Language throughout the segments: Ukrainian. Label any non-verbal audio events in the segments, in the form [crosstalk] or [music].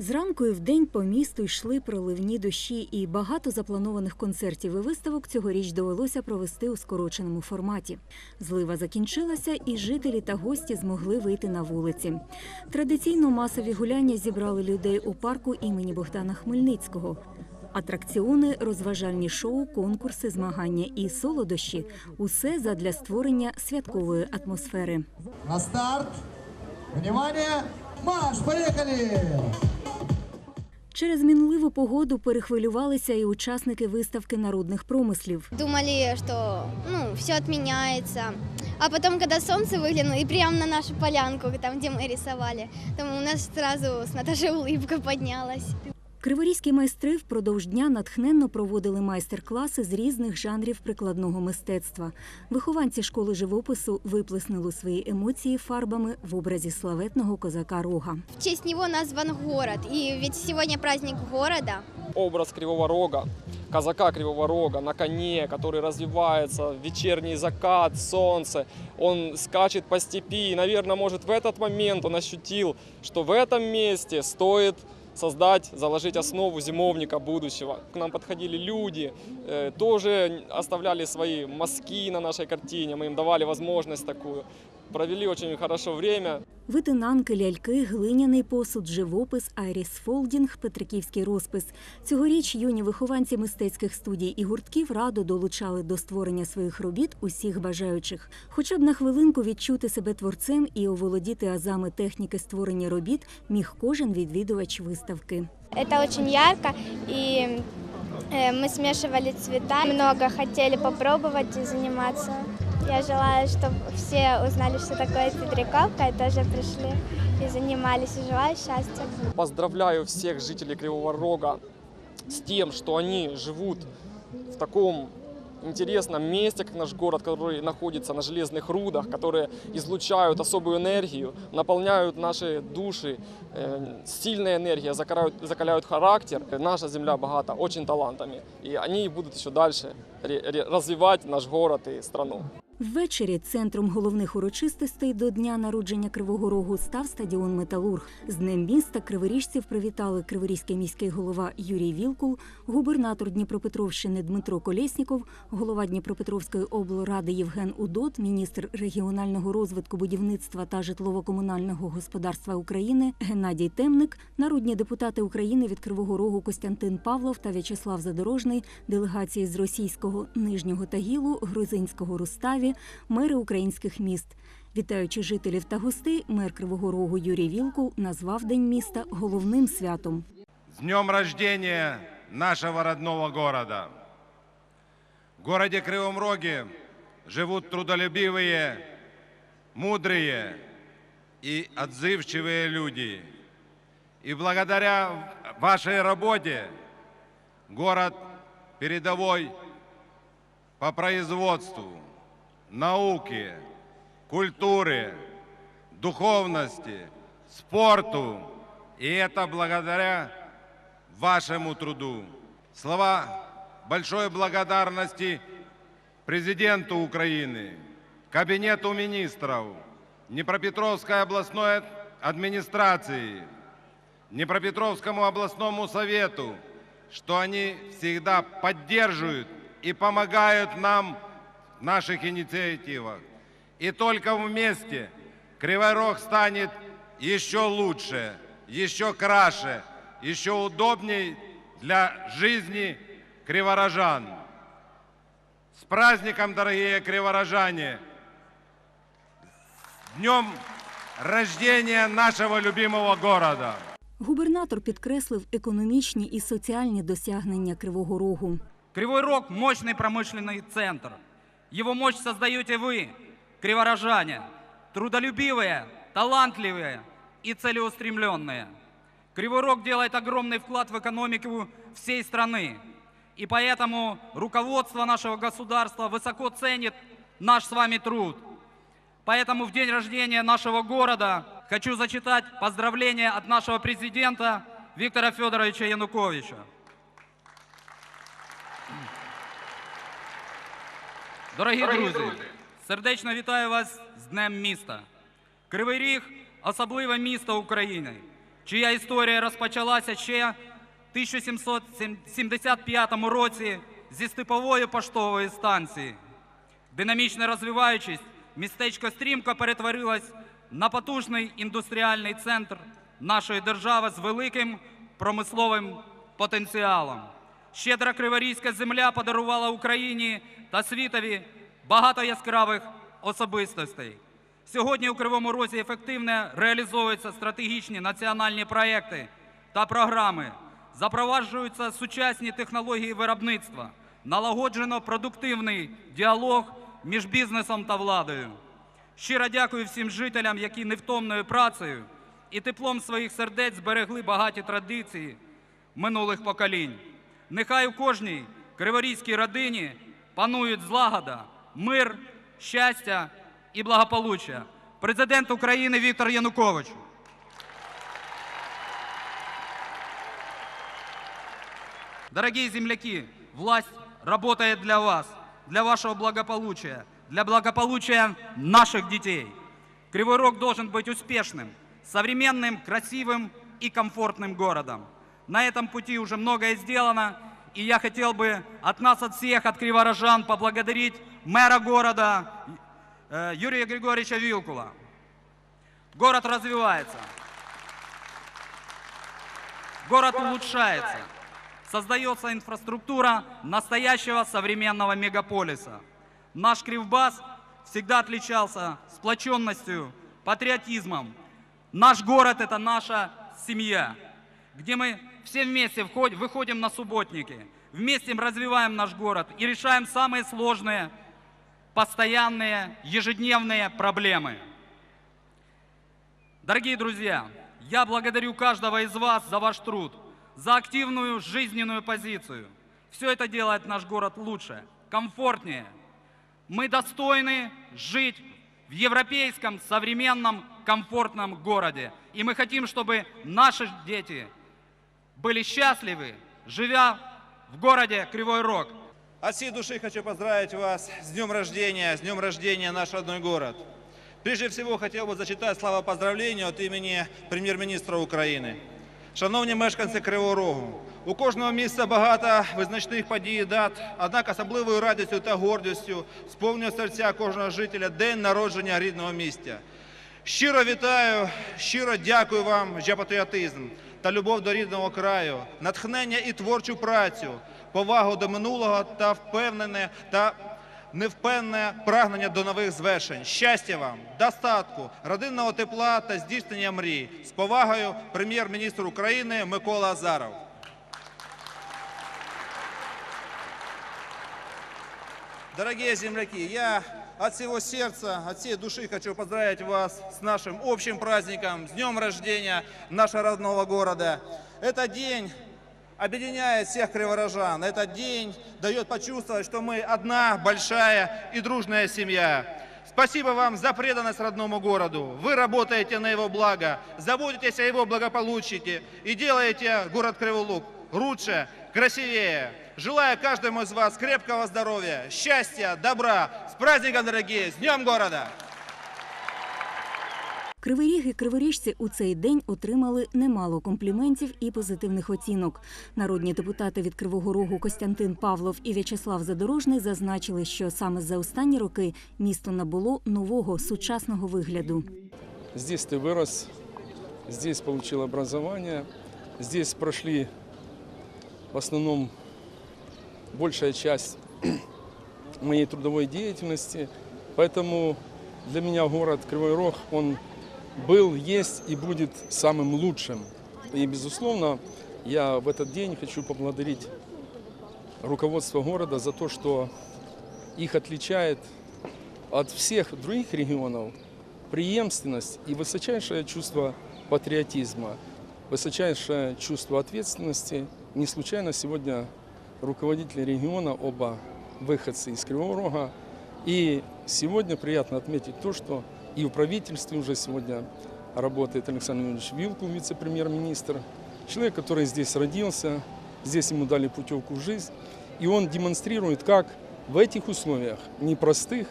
Зранку і вдень по місту йшли проливні дощі, і багато запланованих концертів і виставок цьогоріч довелося провести у скороченому форматі. Злива закінчилася, і жителі та гості змогли вийти на вулиці. Традиційно масові гуляння зібрали людей у парку імені Богдана Хмельницького. Атракціони, розважальні шоу, конкурси, змагання і солодощі усе задля створення святкової атмосфери. На старт. Внимание! Марш! Поехали! Через мінливу погоду перехвилювалися і учасники виставки народних промислів. Думали, что ну, все отменяется. А потом, когда солнце выглянуло, и прямо на нашу полянку, там, где мы рисовали, там у нас сразу с Наташей улыбка поднялась. Криворізькі майстри впродовж дня натхненно проводили майстер-класи з різних жанрів прикладного мистецтва. Вихованці школи живопису виплеснули свої емоції фарбами в образі славетного козака Рога. В честь него назван город. И ведь сегодня праздник города. образ Кривого Рога, казака Кривого Рога на коне, который развивается, вечерний закат, солнце, он скачет по степи, и, наверное, может в этот момент он ощутил, что в этом месте стоит создать, заложить основу зимовника будущего. К нам подходили люди, э, тоже оставляли свои мазки на нашей картине, мы им давали возможность такую Провели очень хорошо время. Витинанки, ляльки, глиняний посуд, живопис, айрісфолдінг, петриківський розпис. Цьогоріч юні вихованці мистецьких студій і гуртків радо долучали до створення своїх робіт усіх бажаючих. Хоча б на хвилинку відчути себе творцем і оволодіти азами техніки створення робіт міг кожен відвідувач виставки. Это очень ярко, и э, мы смешивали цвета, много хотели попробовать и заниматься. Я желаю, чтобы все узнали, что такое петриковка, и тоже пришли и занимались, и желаю счастья. Поздравляю всех жителей Кривого Рога с тем, что они живут в таком интересном месте, как наш город, который находится на железных рудах, которые излучают особую энергию, наполняют наши души. Э, Сильная энергия, закаляют, закаляют характер. Наша земля богата очень талантами, и они будут еще дальше развивать наш город и страну. Ввечері центром головних урочистостей до дня народження Кривого Рогу став стадіон Металург. З днем міста криворіжців привітали криворізький міський голова Юрій Вілкул, губернатор Дніпропетровщини Дмитро Колєсніков, голова Дніпропетровської облради Євген Удот, міністр регіонального розвитку будівництва та житлово-комунального господарства України Геннадій Темник, народні депутати України від Кривого Рогу Костянтин Павлов та В'ячеслав Задорожний, делегації з російського Нижнього Тагілу, грузинського Руставі, мери українських міст. Вітаючи жителів та гостей, мер Кривого Рогу Юрій Вілкул назвав День міста головним святом. С днем рождения нашего родного города. В городе Кривом Роге живут трудолюбивые, мудрые и отзывчивые люди. И благодаря вашей работе город передовой по производству, науке, культуре, духовности, спорту. И это благодаря вашему труду. Слова большой благодарности президенту Украины, Кабинету министров, Днепропетровской областной администрации, Днепропетровскому областному совету, что они всегда поддерживают и помогают нам наших инициативах. И только вместе Кривой Рог станет еще лучше, еще краше, еще удобней для жизни криворожан. С праздником, дорогие криворожане! С днем рождения нашего любимого города! Губернатор підкреслив економічні і соціальні досягнення Кривого Рогу. Кривой Рог – мощный промышленный центр. Его мощь создаете вы, криворожане, трудолюбивые, талантливые и целеустремленные. Кривой Рог делает огромный вклад в экономику всей страны. И поэтому руководство нашего государства высоко ценит наш с вами труд. Поэтому в день рождения нашего города хочу зачитать поздравления от нашего президента Виктора Федоровича Януковича. Дорогі, друзі, сердечно вітаю вас з Днем міста. Кривий Ріг особливе місто України. чия історія розпочалася ще в 1775 році зі степової поштової станції. Динамічно розвиваючись, містечко стрімко перетворилось на потужний індустріальний центр нашої держави з великим промисловим потенціалом. Щедра криворізька земля подарувала Україні та світові багато яскравих особистостей. Сьогодні у Кривому Розі ефективно реалізовуються стратегічні національні проекти та програми, запроваджуються сучасні технології виробництва, налагоджено продуктивний діалог між бізнесом та владою. Щиро дякую всім жителям, які невтомною працею і теплом своїх сердець зберегли багаті традиції минулих поколінь. Нехай у кожній криворізькій родині панують злагода, мир, щастя і благополуччя. Президент України Віктор Янукович. Дорогие земляки, власть работает для вас, для вашего благополучия, для благополучия наших детей. Кривой Рог должен быть успешным, современным, красивым и комфортным городом. На этом пути уже многое сделано, и я хотел бы от нас, от всех, от криворожан поблагодарить мэра города э, Юрия Григорьевича Вилкула. Город развивается. Город улучшается. Создается инфраструктура настоящего современного мегаполиса. Наш Кривбас всегда отличался сплоченностью, патриотизмом. Наш город – это наша семья, где мы все вместе выходим на субботники, вместе развиваем наш город и решаем самые сложные, постоянные, ежедневные проблемы. Дорогие друзья, я благодарю каждого из вас за ваш труд, за активную жизненную позицию. Все это делает наш город лучше, комфортнее. Мы достойны жить в европейском, современном, комфортном городе. И мы хотим, чтобы наши дети были счастливы, живя в городе Кривой Рог. От всей души хочу поздравить вас с днем рождения, с днем рождения наш родной город. Прежде всего хотел бы зачитати слова поздравлення от імені прем'єр-міністра України. Шановні мешканці Кривого Рогу, у кожного місця багато визначних подій і дат, однак особливою радістю та гордістю сповнює серця кожного жителя день народження рідного місця. Щиро вітаю, щиро дякую вам за патріотизм та любов до рідного краю, натхнення і творчу працю, повагу до минулого та впевнене та невпевне прагнення до нових звершень. Щастя вам, достатку, родинного тепла та здійснення мрій. З повагою, прем'єр-міністр України Микола Азаров. Дорогие земляки, я от всего сердца, от всей души хочу поздравить вас с нашим общим праздником, с днем рождения нашего родного города. Этот день объединяет всех криворожан. Этот день дает почувствовать, что мы одна большая и дружная семья. Спасибо вам за преданность родному городу. Вы работаете на его благо, заботитесь о его благополучии и делаете город Кривой Луг лучше, красивее. Желаю каждому из вас крепкого здоровья, счастья, добра. С праздником, дорогие! С Днем города! Кривий Ріг і криворіжці у цей день отримали немало компліментів і позитивних оцінок. Народні депутати від Кривого Рогу Костянтин Павлов і В'ячеслав Задорожний зазначили, що саме за останні роки місто набуло нового сучасного вигляду. Здесь ты вырос, здесь получил образование, здесь прошли в основном большая часть [clears throat] моей трудовой деятельности. Поэтому для меня город Кривой Рог, он был, есть и будет самым лучшим. И, безусловно, я в этот день хочу поблагодарить руководство города за то, что их отличает от всех других регионов преемственность и высочайшее чувство патриотизма, высочайшее чувство ответственности. Не случайно сегодня руководители региона оба выходцы из Кривого Рога. И сегодня приятно отметить то, что и в правительстве уже сегодня работает Александр Юрьевич Вилкул, вице-премьер-министр. Человек, который здесь родился, здесь ему дали путевку в жизнь. И он демонстрирует, как в этих условиях непростых,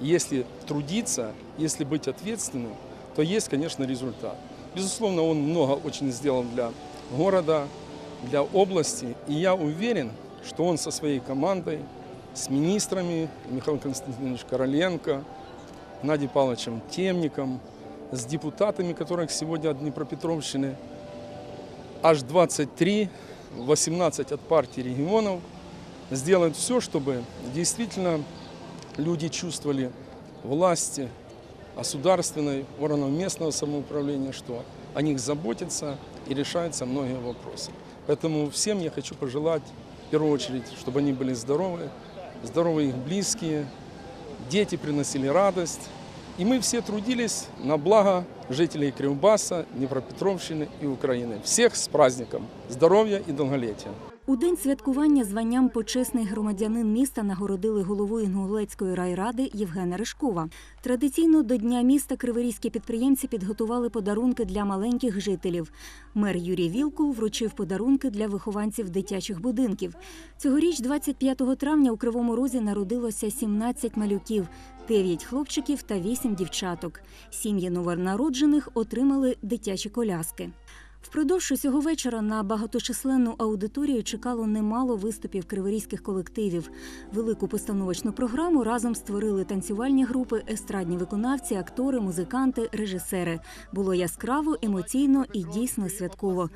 если трудиться, если быть ответственным, то есть, конечно, результат. Безусловно, он много очень сделал для города, для области. И я уверен, что он со своей командой, с министрами, Михаилом Константиновичем Короленко, Геннадием Павловичем Темником, с депутатами, которых сегодня от Днепропетровщины аж 23, 18 от партии регионов, сделает все, чтобы действительно люди чувствовали власти государственной, органов местного самоуправления, что о них заботятся и решаются многие вопросы. Поэтому всем я хочу пожелать, в первую очередь, чтобы они были здоровы, здоровы их близкие, дети приносили радость. И мы все трудились на благо жителей Кривбаса, Днепропетровщины и Украины. Всех с праздником! Здоровья и долголетия! У день святкування званням почесний громадянин міста нагородили голову Інгулецької райради Євгена Ришкова. Традиційно до Дня міста криворізькі підприємці підготували подарунки для маленьких жителів. Мер Юрій Вілкул вручив подарунки для вихованців дитячих будинків. Цьогоріч, 25 травня, у Кривому Розі народилося 17 малюків, 9 хлопчиків та 8 дівчаток. Сім'ї новонароджених отримали дитячі коляски. Впродовж усього вечора на багаточисленну аудиторію чекало немало виступів криворізьких колективів. Велику постановочну програму разом створили танцювальні групи, естрадні виконавці, актори, музиканти, режисери. Було яскраво, емоційно і дійсно святково.